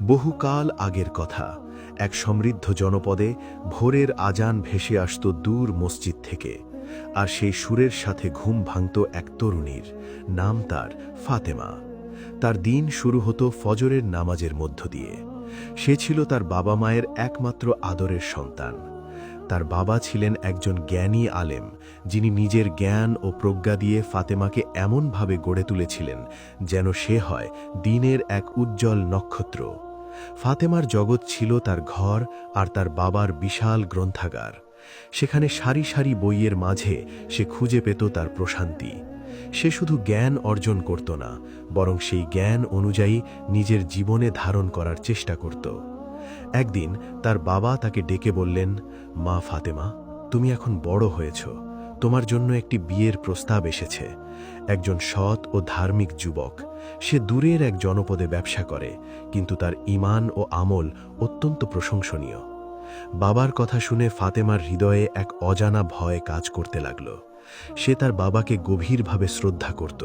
বহুকাল আগের কথা। এক সমৃদ্ধ জনপদে ভোরের আজান ভেসে আসত দূর মসজিদ থেকে, আর সেই সুরের সাথে ঘুম ভাঙত এক তরুণীর, নাম তার ফাতেমা। তার দিন শুরু হতো ফজরের নামাজের মধ্য দিয়ে। সে ছিল তার বাবা মায়ের একমাত্র আদরের সন্তান। তার বাবা ছিলেন একজন জ্ঞানী আলেম, যিনি নিজের জ্ঞান ও প্রজ্ঞা দিয়ে ফাতেমাকে এমনভাবে গড়ে তুলেছিলেন যেন সে হয় দিনের এক উজ্জ্বল নক্ষত্র। ফাতেমার জগৎ ছিল তার ঘর আর তার বাবার বিশাল গ্রন্থাগার। সেখানে সারি সারি বইয়ের মাঝে সে খুঁজে পেত তার প্রশান্তি। সে শুধু জ্ঞান অর্জন করত না, বরং সেই জ্ঞান অনুযায়ী নিজের জীবনে ধারণ করার চেষ্টা করত। একদিন তার বাবা তাকে ডেকে বললেন, মা ফাতেমা, তুমি এখন বড় হয়েছ। তোমার জন্য একটি বিয়ের প্রস্তাব এসেছে। একজন সৎ ও ধার্মিক যুবক, সে দূরের এক জনপদে ব্যবসা করে, কিন্তু তার ঈমান ও আমল অত্যন্ত প্রশংসনীয়। বাবার কথা শুনে ফাতেমার হৃদয়ে এক অজানা ভয় কাজ করতে লাগল। সে তার বাবাকে গভীরভাবে শ্রদ্ধা করত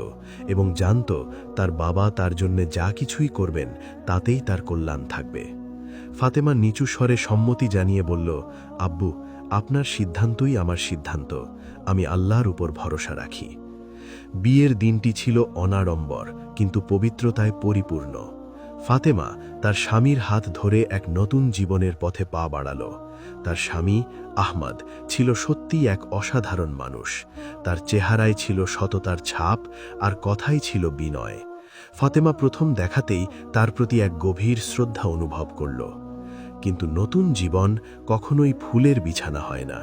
এবং জানত তার বাবা তার জন্য যা কিছুই করবেন, তাতেই তার কল্যাণ থাকবে। ফাতেমা নিচু স্বরে সম্মতি জানিয়ে বলল, আব্বু আপনার সিদ্ধান্তই আমার সিদ্ধান্ত। আমি আল্লাহর উপর ভরসা রাখি। বিয়ের দিনটি ছিল অনাড়ম্বর, কিন্তু পবিত্রতায় পরিপূর্ণ। ফাতেমা তার স্বামীর হাত ধরে এক নতুন জীবনের পথে পা বাড়াল। তার স্বামী আহমদ ছিল সত্যি এক অসাধারণ মানুষ। তার চেহারায় ছিল সততার ছাপ, আর কথাই ছিল বিনয়। ফাতেমা প্রথম দেখাতেই তার প্রতি এক গভীর শ্রদ্ধা অনুভব করল। কিন্তু নতুন জীবন কখনোই ফুলের বিছানা হয় না।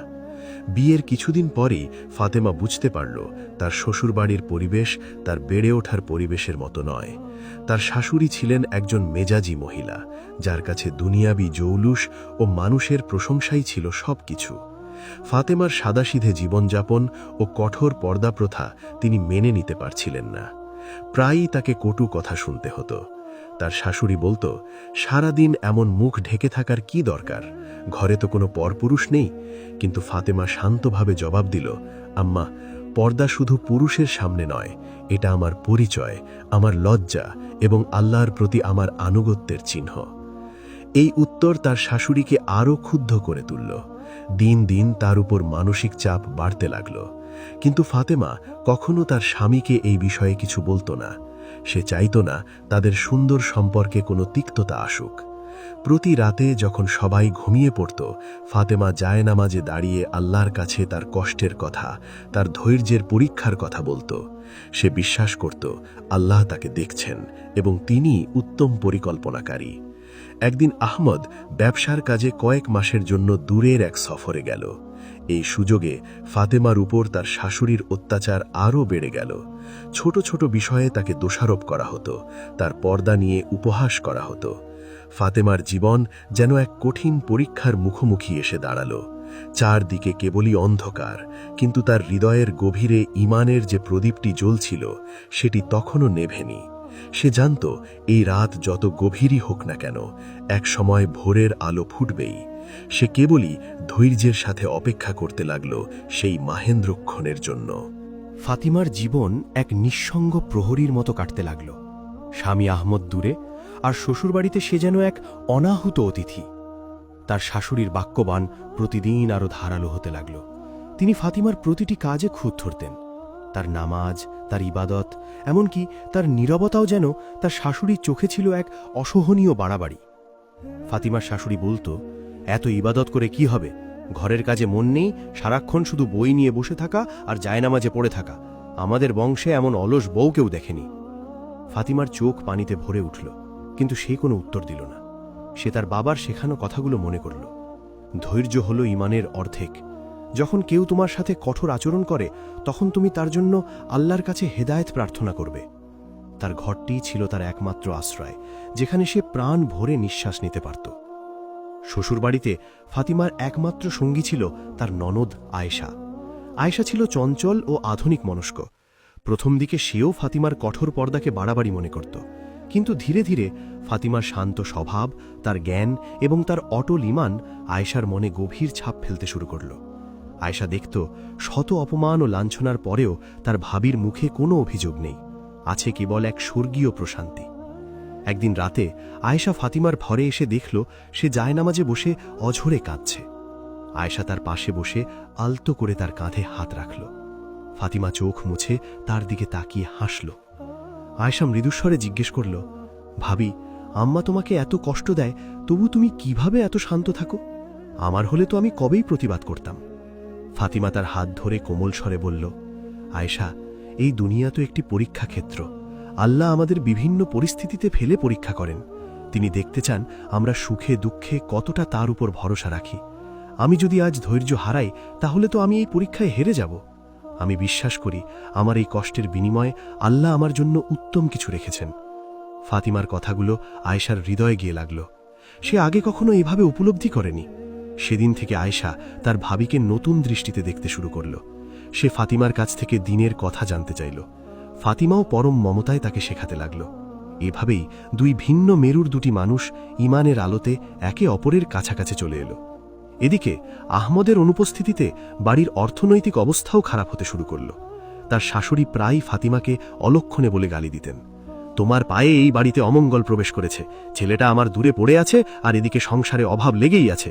বিয়ের কিছুদিন পরেই ফাতেমা বুঝতে পারল, তার শ্বশুরবাড়ির পরিবেশ তার বেড়ে ওঠার পরিবেশের মতো নয়। তার শাশুড়ি ছিলেন একজন মেজাজি মহিলা, যার কাছে দুনিয়াবি জৌলুস ও মানুষের প্রশংসাই ছিল সবকিছু। ফাতেমার সাদাসিধে জীবনযাপন ও কঠোর পর্দা প্রথা তিনি মেনে নিতে পারছিলেন না। প্রায়ই তাকে কটু কথা শুনতে হতো। তার শাশুড়ি বলতো, সারাদিন এমন মুখ ঢেকে থাকার কি দরকার? ঘরে তো কোনো পরপুরুষ নেই। কিন্তু ফাতেমা শান্তভাবে জবাব দিল, আম্মা, পর্দা শুধু পুরুষের সামনে নয়, এটা আমার পরিচয়, আমার লজ্জা এবং আল্লাহর প্রতি আমার আনুগত্যের চিহ্ন। এই উত্তর তার শাশুড়িকে আরও ক্ষুব্ধ করে তুলল। দিন দিন তার উপর মানসিক চাপ বাড়তে লাগল। কিন্তু ফাতেমা কখনো তার স্বামীকে এই বিষয়ে কিছু বলতো না। সে চাইত না তাদের সুন্দর সম্পর্কে কোনো তিক্ততা আসুক। প্রতি রাতে যখন সবাই ঘুমিয়ে পড়ত, ফাতেমা জায়নামাজে দাঁড়িয়ে আল্লাহর কাছে তার কষ্টের কথা, তার ধৈর্যের পরীক্ষার কথা বলতো। সে বিশ্বাস করত, আল্লাহ তাকে দেখছেন এবং তিনি উত্তম পরিকল্পনাকারী। একদিন আহমদ ব্যবসার কাজে কয়েক মাসের জন্য দূরের এক সফরে গেল। এই সুযোগে ফাতেমার উপর তার শাশুড়ির অত্যাচার আরও বেড়ে গেল। ছোট ছোট বিষয়ে তাকে দোষারোপ করা হতো, তার পর্দা নিয়ে উপহাস করা হতো। ফাতেমার জীবন যেন এক কঠিন পরীক্ষার মুখোমুখি এসে দাঁড়াল। চারদিকে কেবলই অন্ধকার, কিন্তু তার হৃদয়ের গভীরে ইমানের যে প্রদীপটি জ্বলছিল, সেটি তখনও নেভেনি। সে জানত, এই রাত যত গভীরই হোক না কেন, এক সময় ভোরের আলো ফুটবেই। সে কেবলই ধৈর্যের সাথে অপেক্ষা করতে লাগল সেই মাহেন্দ্রক্ষণের জন্য। ফাতিমার জীবন এক নিঃসঙ্গ প্রহরীর মতো কাটতে লাগল। স্বামী আহমদ দূরে আর শ্বশুরবাড়িতে সে যেন এক অনাহুত অতিথি। তার শাশুড়ির বাক্যবান প্রতিদিন আরও ধারালো হতে লাগল। তিনি ফাতিমার প্রতিটি কাজে খুঁত ধরতেন। তার নামাজ, তার ইবাদত, এমনকি তার নীরবতাও যেন তার শাশুড়ির চোখে ছিল এক অসহনীয় বাড়াবাড়ি। ফাতিমার শাশুড়ি বলতো এত ইবাদত করে কি হবে? ঘরের কাজে মন নেই, সারাক্ষণ শুধু বই নিয়ে বসে থাকা আর জায়নামাজে পড়ে থাকা। আমাদের বংশে এমন অলস বউ কেউ দেখেনি। ফাতিমার চোখ পানিতে ভরে উঠল, কিন্তু সে কোনো উত্তর দিল না। সে তার বাবার শেখানো কথাগুলো মনে করল। ধৈর্য হল ইমানের অর্ধেক। যখন কেউ তোমার সাথে কঠোর আচরণ করে, তখন তুমি তার জন্য আল্লাহর কাছে হেদায়েত প্রার্থনা করবে। তার ঘরটিই ছিল তার একমাত্র আশ্রয়, যেখানে সে প্রাণ ভরে নিঃশ্বাস নিতে পারত। শ্বশুরবাড়িতে ফাতিমার একমাত্র সঙ্গী ছিল তার ননদ আয়েশা। আয়েশা ছিল চঞ্চল ও আধুনিক মনস্ক। প্রথম দিকে সেও ফাতিমার কঠোর পর্দাকে বাড়াবাড়ি মনে করত। কিন্তু ধীরে ধীরে ফাতিমার শান্ত স্বভাব, তার জ্ঞান এবং তার অটল ইমান আয়েশার মনে গভীর ছাপ ফেলতে শুরু করল। আয়েশা দেখত, শত অপমান ও লাঞ্ছনার পরেও তার ভাবির মুখে কোনো অভিযোগ নেই। আছে কেবল এক স্বর্গীয় প্রশান্তি। একদিন রাতে আয়েশা ফাতিমার ঘরে এসে দেখল সে জায়নামাজে বসে অঝরে কাঁদছে। আয়েশা তার পাশে বসে আলতো করে তার কাঁধে হাত রাখল। ফাতিমা চোখ মুছে তার দিকে তাকিয়ে হাসল। আয়েশা মৃদুস্বরে জিজ্ঞেস করল, ভাবি, আম্মা তোমাকে এত কষ্ট দেয়, তবু তুমি কীভাবে এত শান্ত থাকো? আমার হলে তো আমি কবেই প্রতিবাদ করতাম? ফাতিমা তার হাত ধরে কোমল স্বরে বলল, আয়েশা, এই দুনিয়া তো একটি পরীক্ষা ক্ষেত্র আল্লাহ আমাদের বিভিন্ন পরিস্থিতিতে ফেলে পরীক্ষা করেন। তিনি দেখতে চান আমরা সুখে, দুঃখে কতটা তার উপর ভরসা রাখি। আমি যদি আজ ধৈর্য হারাই, তাহলে তো আমি এই পরীক্ষায় হেরে যাব। আমি বিশ্বাস করি, আমার এই কষ্টের বিনিময়ে আল্লাহ আমার জন্য উত্তম কিছু রেখেছেন। ফাতিমার কথাগুলো আয়েশার হৃদয়ে গিয়ে লাগল। সে আগে কখনো এভাবে উপলব্ধি করেনি। সেদিন থেকে আয়েশা তার ভাবিকে নতুন দৃষ্টিতে দেখতে শুরু করল। সে ফাতিমার কাছ থেকে দিনের কথা জানতে চাইল। ফাতিমাও পরম মমতায় তাকে শেখাতে লাগল। এভাবেই দুই ভিন্ন মেরুর দুটি মানুষ ইমানের আলোতে একে অপরের কাছাকাছি চলে এলো। এদিকে আহমদের অনুপস্থিতিতে বাড়ির অর্থনৈতিক অবস্থাও খারাপ হতে শুরু করল। তার শাশুড়ি প্রায় ফাতিমাকে অলক্ষণে বলে গালি দিতেন। তোমার পায়ে এই বাড়িতে অমঙ্গল প্রবেশ করেছে। ছেলেটা আমার দূরে পড়ে আছে আর এদিকে সংসারে অভাব লেগেই আছে।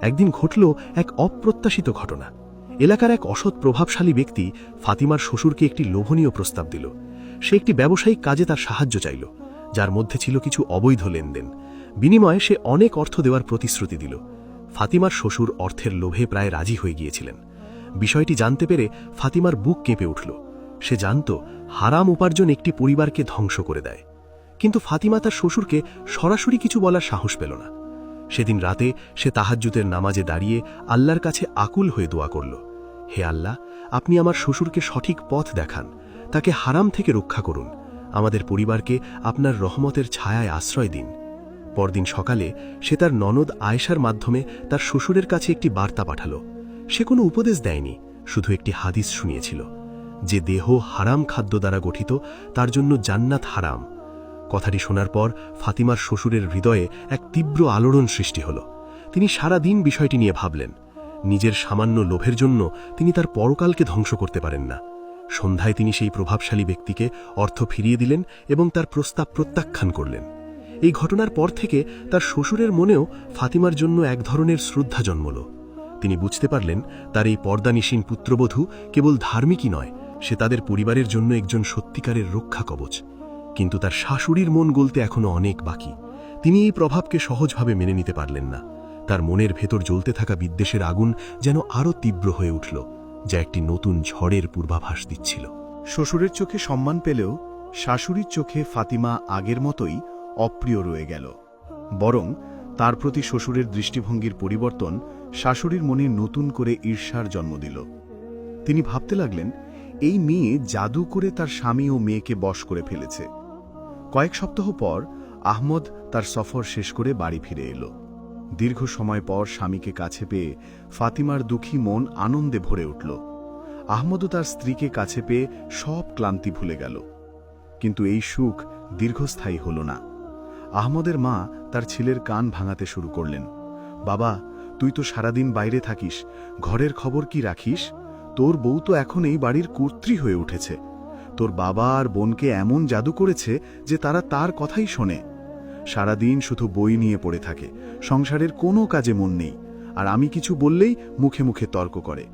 একদিন ঘটল এক অপ্রত্যাশিত ঘটনা। এলাকার এক অসৎ প্রভাবশালী ব্যক্তি ফাতিমার শ্বশুরকে একটি লোভনীয় প্রস্তাব দিল। সে একটি ব্যবসায়িক কাজে তার সাহায্য চাইল, যার মধ্যে ছিল কিছু অবৈধ লেনদেন। বিনিময়ে সে অনেক অর্থ দেওয়ার প্রতিশ্রুতি দিল। ফাতিমার শ্বশুর অর্থের লোভে প্রায় রাজি হয়ে গিয়েছিলেন। বিষয়টি জানতে পেরে ফাতিমার বুক কেঁপে উঠল। সে জানত, হারাম উপার্জন একটি পরিবারকে ধ্বংস করে দেয়। কিন্তু ফাতিমা তার শ্বশুরকে সরাসরি কিছু বলার সাহস পেল না। সেদিন রাতে সে তাহাজ্জুতের নামাজে দাঁড়িয়ে আল্লাহর কাছে আকুল হয়ে দোয়া করল। হে আল্লাহ, আপনি আমার শ্বশুরকে সঠিক পথ দেখান। তাকে হারাম থেকে রক্ষা করুন। আমাদের পরিবারকে আপনার রহমতের ছায়ায় আশ্রয় দিন। পরদিন সকালে সে তার ননদ আয়েশার মাধ্যমে তার শ্বশুরের কাছে একটি বার্তা পাঠাল। সে কোনো উপদেশ দেয়নি, শুধু একটি হাদিস শুনিয়েছিল। যে দেহ হারাম খাদ্য দ্বারা গঠিত, তার জন্য জান্নাত হারাম। কথাটি শোনার পর ফাতিমার শ্বশুরের হৃদয়ে এক তীব্র আলোড়ন সৃষ্টি হল। তিনি সারা দিন বিষয়টি নিয়ে ভাবলেন। নিজের সামান্য লোভের জন্য তিনি তার পরকালকে ধ্বংস করতে পারেন না। সন্ধ্যায় তিনি সেই প্রভাবশালী ব্যক্তিকে অর্থ ফিরিয়ে দিলেন এবং তার প্রস্তাব প্রত্যাখ্যান করলেন। এই ঘটনার পর থেকে তার শ্বশুরের মনেও ফাতিমার জন্য এক ধরনের শ্রদ্ধা জন্মল তিনি বুঝতে পারলেন, তার এই পর্দানিসীন পুত্রবধূ কেবল ধার্মিকই নয়, সে তাদের পরিবারের জন্য একজন সত্যিকারের রক্ষা কবচ। কিন্তু তার শাশুড়ির মন গলতে এখনও অনেক বাকি। তিনি এই প্রভাবকে সহজভাবে মেনে নিতে পারলেন না। তার মনের ভেতর জ্বলতে থাকা বিদ্বেষের আগুন যেন আরও তীব্র হয়ে উঠল, যা একটি নতুন ঝড়ের পূর্বাভাস দিচ্ছিল। শ্বশুরের চোখে সম্মান পেলেও শাশুড়ির চোখে ফাতিমা আগের মতোই অপ্রিয় রয়ে গেল। বরং তার প্রতি শ্বশুরের দৃষ্টিভঙ্গির পরিবর্তন শাশুড়ির মনে নতুন করে ঈর্ষার জন্ম দিল। তিনি ভাবতে লাগলেন, এই মেয়ে জাদু করে তার স্বামী ও মেয়েকে বশ করে ফেলেছে। কয়েক সপ্তাহ পর আহমদ তার সফর শেষ করে বাড়ি ফিরে এলো। দীর্ঘ সময় পর স্বামীকে কাছে পেয়ে ফাতিমার দুঃখী মন আনন্দে ভরে উঠল। আহমদও তার স্ত্রীকে কাছে পেয়ে সব ক্লান্তি ভুলে গেল। কিন্তু এই সুখ দীর্ঘস্থায়ী হল না। আহমদের মা তার ছেলের কান ভাঙাতে শুরু করলেন। বাবা, তুই তো সারাদিন বাইরে থাকিস, ঘরের খবর কি রাখিস? তোর বউ তো এখন এই বাড়ির কর্ত্রী হয়ে উঠেছে। তোর বাবা আর বোনকে এমন জাদু করেছে যে তারা তার কথাই শোনে। সারাদিন শুধু বই নিয়ে পড়ে থাকে। সংসারের কোনো কাজে মন নেই। আর আমি কিছু বললেই মুখে মুখে তর্ক করে।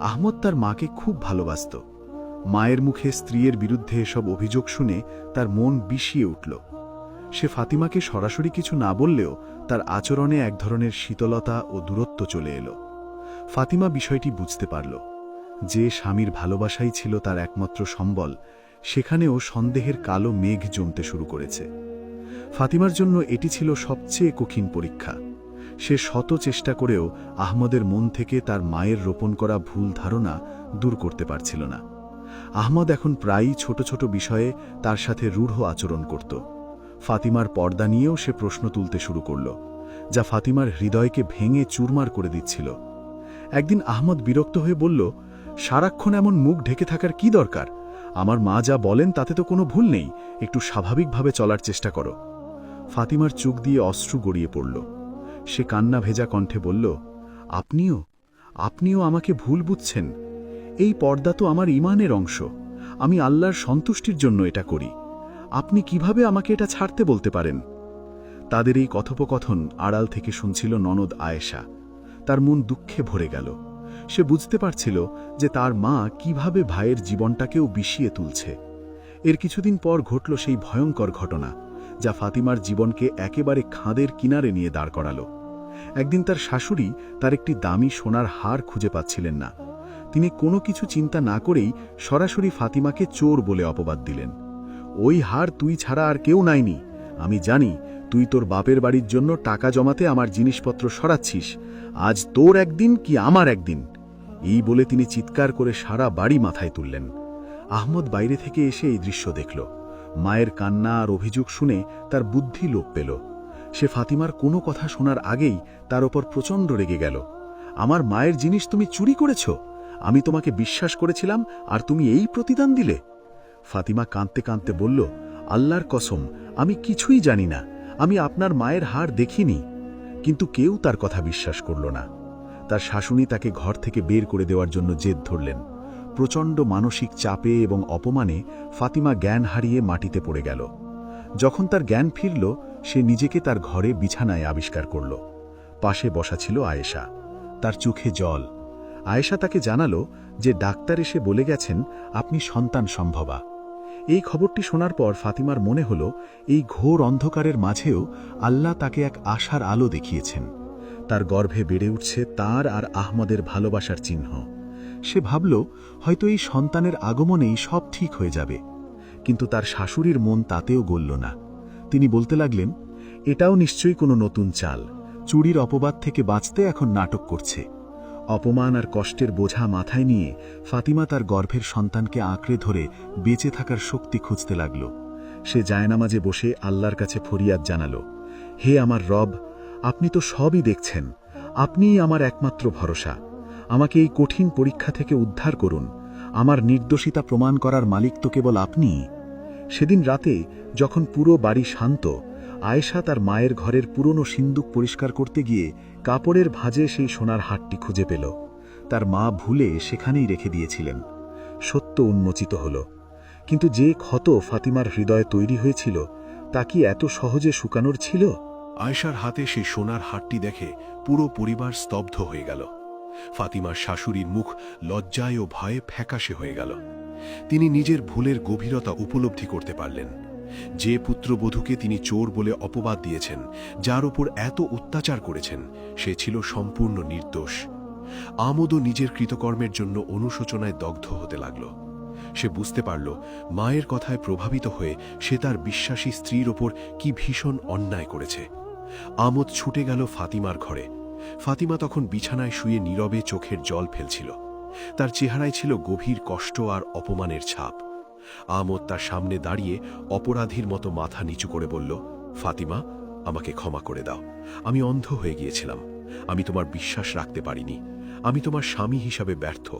আহমদ তার মাকে খুব ভালোবাসত। মায়ের মুখে স্ত্রীর বিরুদ্ধে এসব অভিযোগ শুনে তার মন বিষিয়ে উঠল। সে ফাতিমাকে সরাসরি কিছু না বললেও তার আচরণে এক ধরনের শীতলতা ও দূরত্ব চলে এলো। ফাতিমা বিষয়টি বুঝতে পারল। যে স্বামীর ভালোবাসাই ছিল তার একমাত্র সম্বল, সেখানেও সন্দেহের কালো মেঘ জমতে শুরু করেছে। ফাতিমার জন্য এটি ছিল সবচেয়ে কঠিন পরীক্ষা। সে শত চেষ্টা করেও আহমদের মন থেকে তার মায়ের রোপণ করা ভুল ধারণা দূর করতে পারছিল না। আহমদ এখন প্রায়ই ছোট ছোট বিষয়ে তার সাথে রূঢ় আচরণ করত। ফাতিমার পর্দা নিয়েও সে প্রশ্ন তুলতে শুরু করল, যা ফাতিমার হৃদয়কে ভেঙে চুরমার করে দিচ্ছিল। একদিন আহমদ বিরক্ত হয়ে বলল, সারাক্ষণ এমন মুখ ঢেকে থাকার কি দরকার? আমার মা যা বলেন তাতে তো কোনো ভুল নেই। একটু স্বাভাবিকভাবে চলার চেষ্টা করো। ফাতিমার চোখ দিয়ে অশ্রু গড়িয়ে পড়ল। সে কান্না ভেজা কণ্ঠে বলল, আপনিও? আপনিও আমাকে ভুল বুঝছেন। এই পর্দা তো আমার ইমানের অংশ। আমি আল্লাহর সন্তুষ্টির জন্য এটা করি। আপনি কীভাবে আমাকে এটা ছাড়তে বলতে পারেন? তাদের এই কথোপকথন আড়াল থেকে শুনছিল ননদ আয়েশা। তার মন দুঃখে ভরে গেল। সে বুঝতে পারছিল যে তার মা কীভাবে ভাইয়ের জীবনটাকেও বিষিয়ে তুলছে। এর কিছুদিন পর ঘটল সেই ভয়ঙ্কর ঘটনা, যা ফাতিমার জীবনকে একেবারে খাঁদের কিনারে নিয়ে দাঁড় করালো। একদিন তার শাশুড়ি তার একটি দামি সোনার হার খুঁজে পাচ্ছিলেন না। তিনি কোনো কিছু চিন্তা না করেই সরাসরি ফাতিমাকে চোর বলে অপবাদ দিলেন। ওই হার তুই ছাড়া আর কেউ নাইনি। আমি জানি তুই তোর বাপের বাড়ির জন্য টাকা জমাতে আমার জিনিসপত্র সরাচ্ছিস। আজ তোর একদিন কি আমার একদিন? এই বলে তিনি চিৎকার করে সারা বাড়ি মাথায় তুললেন। আহমদ বাইরে থেকে এসে এই দৃশ্য দেখল। মায়ের কান্না আর অভিযোগ শুনে তার বুদ্ধি লোপ পেল। সে ফাতিমার কোনো কথা শোনার আগেই তার ওপর প্রচণ্ড রেগে গেল। আমার মায়ের জিনিস তুমি চুরি করেছ? আমি তোমাকে বিশ্বাস করেছিলাম আর তুমি এই প্রতিদান দিলে? ফাতিমা কাঁদতে কাঁদতে বলল, আল্লাহর কসম, আমি কিছুই জানি না। আমি আপনার মায়ের হার দেখিনি। কিন্তু কেউ তার কথা বিশ্বাস করল না। তার শাশুড়ি তাকে ঘর থেকে বের করে দেওয়ার জন্য জেদ ধরলেন। প্রচণ্ড মানসিক চাপে এবং অপমানে ফাতিমা জ্ঞান হারিয়ে মাটিতে পড়ে গেল। যখন তার জ্ঞান ফিরল, সে নিজেকে তার ঘরে বিছানায় আবিষ্কার করল। পাশে বসা ছিল আয়েশা। তার চোখে জল। আয়েশা তাকে জানালো যে ডাক্তার এসে বলে গেছেন, আপনি সন্তান সম্ভবা। এই খবরটি শোনার পর ফাতিমার মনে হল, এই ঘোর অন্ধকারের মাঝেও আল্লাহ তাকে এক আশার আলো দেখিয়েছেন। তার গর্ভে বেড়ে উঠছে তার আর আহমদের ভালোবাসার চিহ্ন। সে ভাবল, হয়তো এই সন্তানের আগমনেই সব ঠিক হয়ে যাবে। কিন্তু তার শাশুড়ির মন তাতেও গলল না। তিনি বলতে লাগলেন, এটাও নিশ্চয়ই কোনো নতুন চাল। চুরির অপবাদ থেকে বাঁচতে এখন নাটক করছে। অপমান আর কষ্টের বোঝা মাথায় নিয়ে ফাতিমা তার গর্ভের সন্তানকে আঁকড়ে ধরে বেঁচে থাকার শক্তি খুঁজতে লাগল। সে জায়নামাজে বসে আল্লাহর কাছে ফরিয়াদ জানাল, হে আমার রব আপনি তো সবই দেখছেন। আপনিই আমার একমাত্র ভরসা। আমাকে এই কঠিন পরীক্ষা থেকে উদ্ধার করুন। আমার নির্দোষিতা প্রমাণ করার মালিক তো কেবল আপনিই। সেদিন রাতে যখন পুরো বাড়ি শান্ত, আয়েশা তার মায়ের ঘরের পুরনো সিন্দুক পরিষ্কার করতে গিয়ে কাপড়ের ভাঁজে সেই সোনার হাটটি খুঁজে পেল। তার মা ভুলে সেখানেই রেখে দিয়েছিলেন। সত্য উন্মোচিত হল। কিন্তু যে ক্ষত ফাতিমার হৃদয়ে তৈরি হয়েছিল, তা কি এত সহজে শুকানোর ছিল? আয়শার হাতে সেই সোনার হাটটি দেখে পুরো পরিবার স্তব্ধ হয়ে গেল। ফাতিমার শাশুড়ির মুখ লজ্জায় ও ভয়ে ফ্যাকাশে হয়ে গেল। তিনি নিজের ভুলের গভীরতা উপলব্ধি করতে পারলেন। যে পুত্রবধূকে তিনি চোর বলে অপবাদ দিয়েছেন, যার ওপর এত অত্যাচার করেছেন, সে ছিল সম্পূর্ণ নির্দোষ। আমোদও নিজের কৃতকর্মের জন্য অনুশোচনায় দগ্ধ হতে লাগল। সে বুঝতে পারল, মায়ের কথায় প্রভাবিত হয়ে সে তার বিশ্বাসী স্ত্রীর ওপর কি ভীষণ অন্যায় করেছে। আমোদ ছুটে গেল ফাতিমার ঘরে। ফাতিমা তখন বিছানায় শুয়ে নীরবে চোখের জল ফেলছিল। তার চেহারায় ছিল গভীর কষ্ট আর অপমানের ছাপ। আমোদ তার সামনে দাঁড়িয়ে অপরাধীর মতো মাথা নিচু করে বলল, ফাতিমা, আমাকে ক্ষমা করে দাও। আমি অন্ধ হয়ে গিয়েছিলাম। আমি তোমার বিশ্বাস রাখতে পারিনি। আমি তোমার স্বামী হিসাবে ব্যর্থ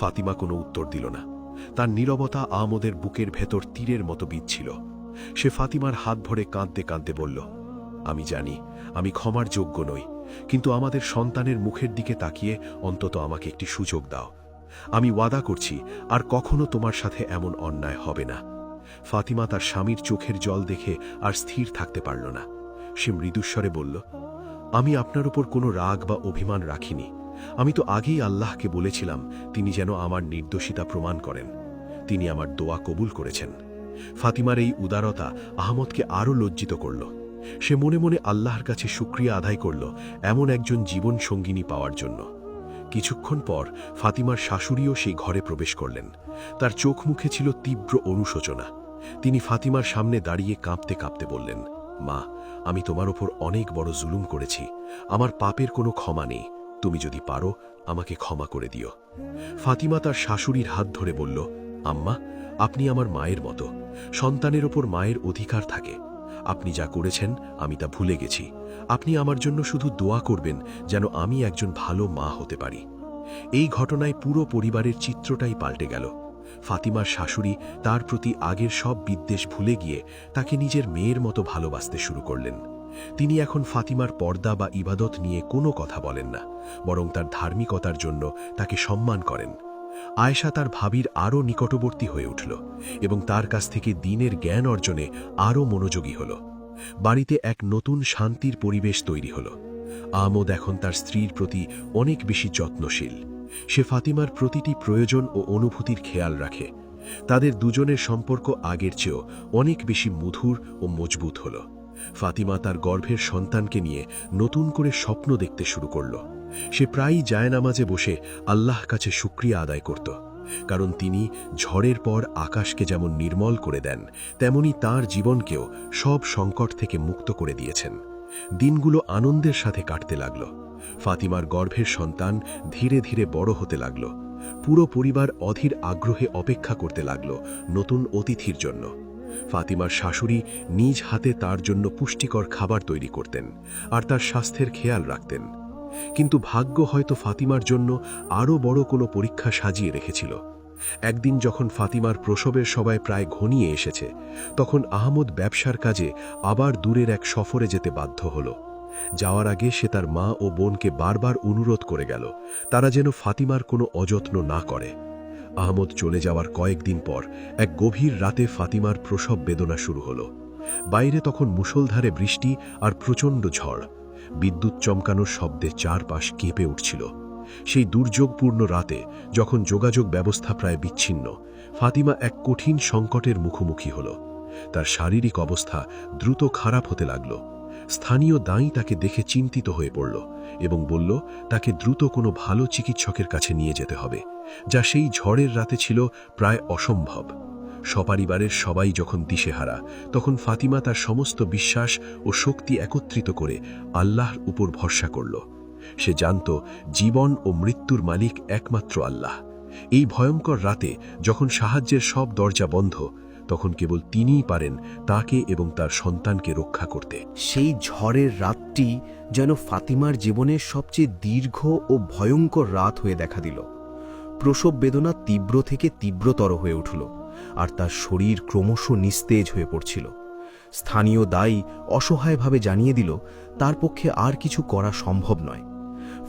ফাতিমা কোনো উত্তর দিল না। তার নীরবতা আমোদের বুকের ভেতর তীরের মতো বিচ্ছিল সে ফাতিমার হাত ভরে কাঁদতে কাঁদতে বলল আমি জানি, আমি ক্ষমার যোগ্য নই, কিন্তু আমাদের সন্তানের মুখের দিকে তাকিয়ে অন্তত আমাকে একটি সুযোগ দাও। আমি ওয়াদা করছি, আর কখনো তোমার সাথে এমন অন্যায় হবে না। ফাতিমা তার স্বামীর চোখের জল দেখে আর স্থির থাকতে পারল না। সে মৃদুস্বরে বলল, আমি আপনার উপর কোনো রাগ বা অভিমান রাখিনি। আমি তো আগেই আল্লাহকে বলেছিলাম, তিনি যেন আমার নির্দোষিতা প্রমাণ করেন। তিনি আমার দোয়া কবুল করেছেন। ফাতিমার এই উদারতা আহমদকে আরও লজ্জিত করল। সে মনে মনে আল্লাহর কাছে শুক্রিয়া আদায় করল এমন একজন জীবন সঙ্গিনী পাওয়ার জন্য। কিছুক্ষণ পর ফাতিমার শাশুড়িও সেই ঘরে প্রবেশ করলেন। তার চোখ মুখে ছিল তীব্র অনুশোচনা। তিনি ফাতিমার সামনে দাঁড়িয়ে কাঁপতে কাঁপতে বললেন, মা, আমি তোমার ওপর অনেক বড় জুলুম করেছি। আমার পাপের কোনো ক্ষমা নেই। তুমি যদি পারো, আমাকে ক্ষমা করে দিও। ফাতিমা তার শাশুড়ির হাত ধরে বলল, আম্মা, আপনি আমার মায়ের মতো। সন্তানের ওপর মায়ের অধিকার থাকে। আপনি যা করেছেন, আমি তা ভুলে গেছি। আপনি আমার জন্য শুধু দোয়া করবেন, যেন আমি একজন ভালো মা হতে পারি। এই ঘটনায় পুরো পরিবারের চিত্রটাই পাল্টে গেল। ফাতিমার শাশুড়ি তার প্রতি আগের সব বিদ্বেষ ভুলে গিয়ে তাকে নিজের মেয়ের মতো ভালোবাসতে শুরু করলেন। তিনি এখন ফাতিমার পর্দা বা ইবাদত নিয়ে কোনো কথা বলেন না, বরং তার ধার্মিকতার জন্য তাকে সম্মান করেন। আয়েশা তার ভাবির আরও নিকটবর্তী হয়ে উঠল এবং তার কাছ থেকে দিনের জ্ঞান অর্জনে আরও মনোযোগী হল। বাড়িতে এক নতুন শান্তির পরিবেশ তৈরি হল। আমোদ এখন তার স্ত্রীর প্রতি অনেক বেশি যত্নশীল। সে ফাতিমার প্রতিটি প্রয়োজন ও অনুভূতির খেয়াল রাখে। তাদের দুজনের সম্পর্ক আগের চেয়েও অনেক বেশি মধুর ও মজবুত হল। ফাতিমা তার গর্ভের সন্তানকে নিয়ে নতুন করে স্বপ্ন দেখতে শুরু করল। সে প্রায়ই জায়নামাজে বসে আল্লাহ কাছে শুক্রিয়া আদায় করত, কারণ তিনি ঝড়ের পর আকাশকে যেমন নির্মল করে দেন, তেমনি তার জীবনকেও সব সংকট থেকে মুক্ত করে দিয়েছেন। দিনগুলো আনন্দের সাথে কাটতে লাগল। ফাতিমার গর্ভের সন্তান ধীরে ধীরে বড় হতে লাগল। পুরো পরিবার অধীর আগ্রহে অপেক্ষা করতে লাগল নতুন অতিথির জন্য। ফাতিমার শাশুড়ি নিজ হাতে তার জন্য পুষ্টিকর খাবার তৈরি করতেন আর তার স্বাস্থ্যের খেয়াল রাখতেন। কিন্তু ভাগ্য হয়তো ফাতিমার জন্য আরও বড় কোনো পরীক্ষা সাজিয়ে রেখেছিল। একদিন যখন ফাতিমার প্রসবের সবাই প্রায় ঘনিয়ে এসেছে, তখন আহমদ ব্যবসার কাজে আবার দূরের এক সফরে যেতে বাধ্য হল। যাওয়ার আগে সে তার মা ও বোনকে বারবার অনুরোধ করে গেল, তারা যেন ফাতিমার কোনো অযত্ন না করে। আহমদ চলে যাওয়ার কয়েকদিন পর এক গভীর রাতে ফাতিমার প্রসব বেদনা শুরু হলো। বাইরে তখন মুষলধারে বৃষ্টি আর প্রচণ্ড ঝড়। বিদ্যুৎ চমকানোর শব্দে চারপাশ কেঁপে উঠছিল। সেই দুর্যোগপূর্ণ রাতে যখন যোগাযোগ ব্যবস্থা প্রায় বিচ্ছিন্ন, ফাতিমা এক কঠিন সংকটের মুখোমুখি হল। তার শারীরিক অবস্থা দ্রুত খারাপ হতে লাগল। স্থানীয় দাঁই তাকে দেখে চিন্তিত হয়ে পড়ল এবং বলল, তাকে দ্রুত কোনো ভালো চিকিৎসকের কাছে নিয়ে যেতে হবে, যা সেই ঝড়ের রাতে ছিল প্রায় অসম্ভব। সপরিবারের সবাই যখন দিশেহারা, তখন ফাতিমা তার সমস্ত বিশ্বাস ও শক্তি একত্রিত করে আল্লাহর উপর ভরসা করল। সে জানত, জীবন ও মৃত্যুর মালিক একমাত্র আল্লাহ। এই ভয়ঙ্কর রাতে যখন সাহায্যের সব দরজা বন্ধ, তখন কেবল তিনিই পারেন তাকে এবং তার সন্তানকে রক্ষা করতে। সেই ঝড়ের রাতটি যেন ফাতিমার জীবনের সবচেয়ে দীর্ঘ ও ভয়ঙ্কর রাত হয়ে দেখা দিল। প্রসব বেদনা তীব্র থেকে তীব্রতর হয়ে উঠল। আর তার শরীর ক্রমশ নিস্তেজ হয়ে পড়ছিল। স্থানীয় দায়ী অসহায়ভাবে জানিয়ে দিল, তার পক্ষে আর কিছু করা সম্ভব নয়।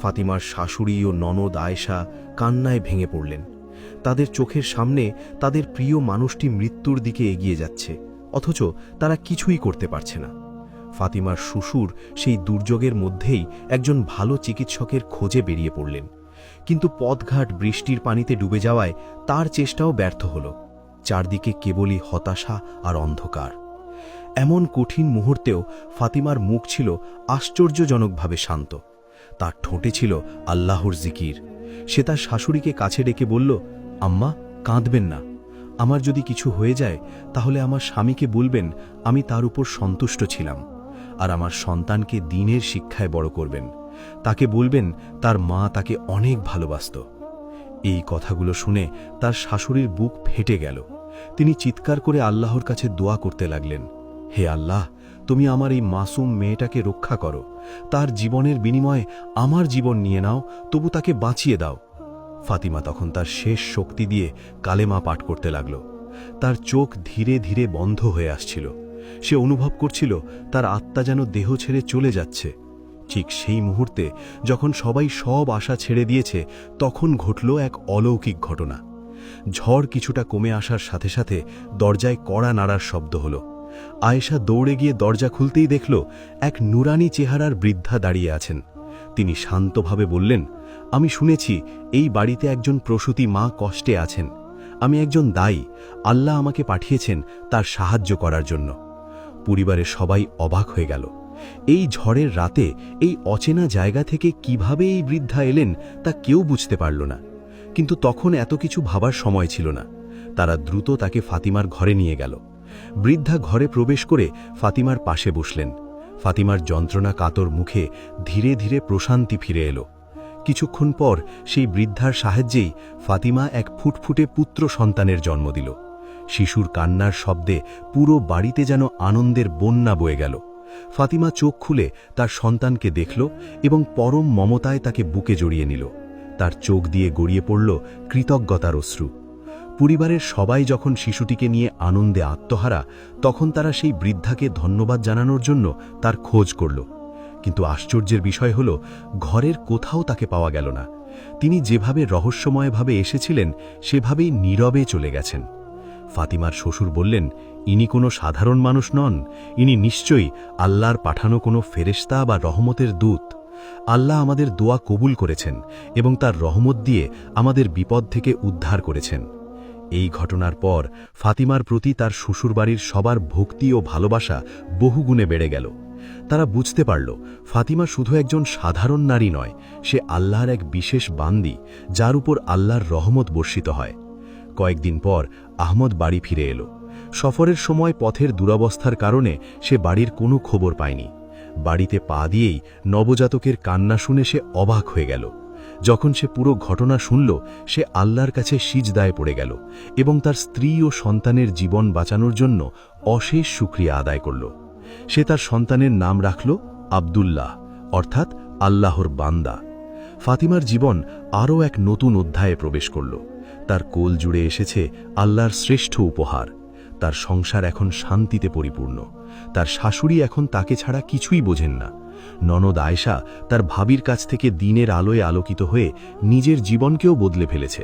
ফাতিমার শাশুড়ি ও ননদ আয়েশা কান্নায় ভেঙে পড়লেন। তাদের চোখের সামনে তাদের প্রিয় মানুষটি মৃত্যুর দিকে এগিয়ে যাচ্ছে, অথচ তারা কিছুই করতে পারছে না। ফাতিমার শ্বশুর সেই দুর্যোগের মধ্যেই একজন ভালো চিকিৎসকের খোঁজে বেরিয়ে পড়লেন। কিন্তু পথঘাট বৃষ্টির পানিতে ডুবে যাওয়ায় তার চেষ্টাও ব্যর্থ হল। চারদিকে কেবলই হতাশা আর অন্ধকার। এমন কঠিন মুহূর্তেও ফাতিমার মুখ ছিল আশ্চর্যজনকভাবে শান্ত। তার ঠোঁটে ছিল আল্লাহর জিকির। সে তার শাশুড়িকে কাছে ডেকে বলল, আম্মা, কাঁদবেন না। আমার যদি কিছু হয়ে যায়, তাহলে আমার স্বামীকে বলবেন, আমি তার উপর সন্তুষ্ট ছিলাম। আর আমার সন্তানকে দিনের শিক্ষায় বড় করবেন। তাকে বলবেন, তার মা তাকে অনেক ভালোবাসত। এই কথাগুলো শুনে তার শাশুড়ির বুক ফেটে গেল। তিনি চিৎকার করে আল্লাহর কাছে দোয়া করতে লাগলেন, হে আল্লাহ, তুমি আমার এই মাসুম মেয়েটাকে রক্ষা করো। তার জীবনের বিনিময়ে আমার জীবন নিয়ে নাও, তবু তাকে বাঁচিয়ে দাও। ফাতিমা তখন তার শেষ শক্তি দিয়ে কালেমা পাঠ করতে লাগল। তার চোখ ধীরে ধীরে বন্ধ হয়ে আসছিল। সে অনুভব করছিল, তার আত্মা যেন দেহ ছেড়ে চলে যাচ্ছে। ঠিক সেই মুহূর্তে যখন সবাই সব আশা ছেড়ে দিয়েছে, তখন ঘটল এক অলৌকিক ঘটনা। ঝড় কিছুটা কমে আসার সাথে সাথে দরজায় কড়া নাড়ার শব্দ হল। আয়েশা দৌড়ে গিয়ে দরজা খুলতেই দেখল এক নুরানি চেহারার বৃদ্ধা দাঁড়িয়ে আছেন। তিনি শান্তভাবে বললেন, আমি শুনেছি এই বাড়িতে একজন প্রসূতি মা কষ্টে আছেন। আমি একজন দায়ী। আল্লাহ আমাকে পাঠিয়েছেন তার সাহায্য করার জন্য। পরিবারের সবাই অবাক হয়ে গেল। এই ঝড়ের রাতে এই অচেনা জায়গা থেকে কীভাবে এই বৃদ্ধা এলেন তা কেউ বুঝতে পারল না। কিন্তু তখন এত কিছু ভাবার সময় ছিল না। তারা দ্রুত তাকে ফাতিমার ঘরে নিয়ে গেল। বৃদ্ধা ঘরে প্রবেশ করে ফাতিমার পাশে বসলেন। ফাতিমার যন্ত্রণা কাতর মুখে ধীরে ধীরে প্রশান্তি ফিরে এলো। কিছুক্ষণ পর সেই বৃদ্ধার সাহায্যেই ফাতিমা এক ফুটফুটে পুত্র সন্তানের জন্ম দিল। শিশুর কান্নার শব্দে পুরো বাড়িতে যেন আনন্দের বন্যা বয়ে গেল। ফাতিমা চোখ খুলে তার সন্তানকে দেখল এবং পরম মমতায় তাকে বুকে জড়িয়ে নিল। তার চোখ দিয়ে গড়িয়ে পড়ল কৃতজ্ঞতার অশ্রু। পরিবারের সবাই যখন শিশুটিকে নিয়ে আনন্দে আত্মহারা, তখন তারা সেই বৃদ্ধাকে ধন্যবাদ জানানোর জন্য তার খোঁজ করল। কিন্তু আশ্চর্যের বিষয় হল, ঘরের কোথাও তাকে পাওয়া গেল না। তিনি যেভাবে রহস্যময়ভাবে এসেছিলেন, সেভাবেই নীরবে চলে গেছেন। ফাতিমার শ্বশুর বললেন ইনি কোনো সাধারণ মানুষ নন, ইনি নিশ্চয়ই আল্লাহর পাঠানো কোনো ফেরেশতা বা রহমতের দূত। আল্লাহ আমাদের দোয়া কবুল করেছেন এবং তার রহমত দিয়ে আমাদের বিপদ থেকে উদ্ধার করেছেন। এই ঘটনার পর ফাতিমার প্রতি তার শ্বশুরবাড়ির সবার ভক্তি ও ভালোবাসা বহুগুণে বেড়ে গেল। তারা বুঝতে পারল, ফাতিমা শুধু একজন সাধারণ নারী নয়, সে আল্লাহর এক বিশেষ বান্দি, যার উপর আল্লাহর রহমত বর্ষিত হয়। কয়েকদিন পর আহমদ বাড়ি ফিরে এলো। সফরের সময় পথের দুরবস্থার কারণে সে বাড়ির কোনো খবর পায়নি। বাড়িতে পা দিয়েই নবজাতকের কান্না শুনে সে অবাক হয়ে গেল। যখন সে পুরো ঘটনা শুনল, সে আল্লাহর কাছে সিজদায় পড়ে গেল এবং তার স্ত্রী ও সন্তানের জীবন বাঁচানোর জন্য অশেষ সুক্রিয়া আদায় করল। সে তার সন্তানের নাম রাখল আবদুল্লাহ, অর্থাৎ আল্লাহর বান্দা। ফাতিমার জীবন আরও এক নতুন অধ্যায়ে প্রবেশ করল। তার কোল জুড়ে এসেছে আল্লাহর শ্রেষ্ঠ উপহার। তার সংসার এখন শান্তিতে পরিপূর্ণ। তার শাশুড়ি এখন তাকে ছাড়া কিছুই বোঝেন না। ননদ আয়শা তার ভাবির কাছ থেকে দিনের আলোয় আলোকিত হয়ে নিজের জীবনকেও বদলে ফেলেছে।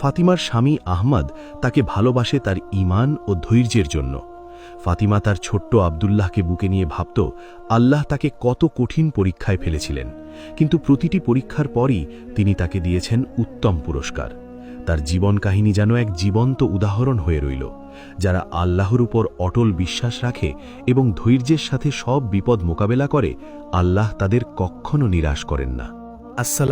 ফাতিমার স্বামী আহমদ তাকে ভালোবাসে তার ঈমান ও ধৈর্যের জন্য। ফাতিমা তার ছোট্ট আবদুল্লাহকে বুকে নিয়ে ভাবত, আল্লাহ তাকে কত কঠিন পরীক্ষায় ফেলেছিলেন। কিন্তু প্রতিটি পরীক্ষার পরই তিনি তাকে দিয়েছেন উত্তম পুরস্কার। তার জীবন কাহিনী যেন এক জীবন্ত উদাহরণ হয়ে রইল, যারা আল্লাহর উপর অটল বিশ্বাস রাখে এবং ধৈর্যের সাথে সব বিপদ মোকাবেলা করে, আল্লাহ তাদের কখনো নিরাশ করেন না। আসসালাম